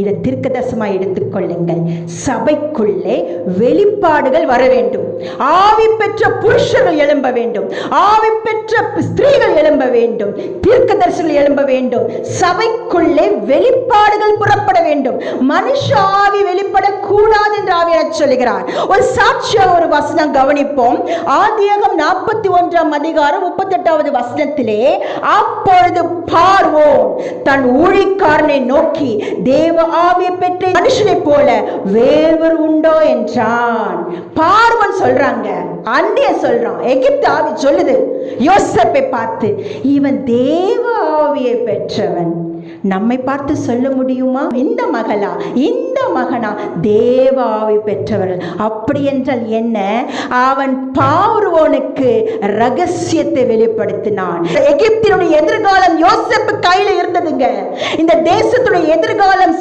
இதை தீர்க்கதரிசனமாய் எடுத்துக்கொள்ளுங்கள். சபைக்குள்ளே வெளிப்பாடுகள் வர வேண்டும். ஆவி பெற்ற புருஷர்கள் எழும்ப வேண்டும். ஆவி பெற்ற ஸ்திரீகள் எழும்ப வேண்டும். தீர்க்கதரிசிகள் எழும்ப வேண்டும். சபைக்குள்ளே வெளிப்பாடுகள் புறப்பட வேண்டும். மனுஷ ஆவி வெளிப்படக்கூடாது சொல்லுகிறார். ஒரு சாட்சியாக ஒரு வசனம் கவனிப்போம். ஆதியகம் நாற்பத்தி ஒன்றாம் அதிகாரம் முப்பத்தி எட்டாவது வசனத்திலே அப்பொழுது பார்வோம் தன் ஊழிக்காரனை நோக்கி தேவ ஆவியை பெற்ற மனுஷனை போல வேவர் உண்டோ? என்றான். பார்வன் சொல்றாங்க. அந்நிய சொல்றான். எகிப்து ஆவி சொல்லுது. யோசப்பை பார்த்து இவன் தேவ ஆவியை பெற்றவன். நம்மை பார்த்து சொல்ல முடியுமா? இந்த மகளா இந்த மகனா? தேவாவை பெற்றவர்கள் அப்படி என்றால் என்ன? அவன் பார்வோனுக்கு ரகசியத்தை வெளிப்படுத்தினான். எகிப்தினுடைய எதிர்காலம் யோசிப்பு கையில இருந்ததுங்க. இந்த தேசத்துடைய எதிர்காலம்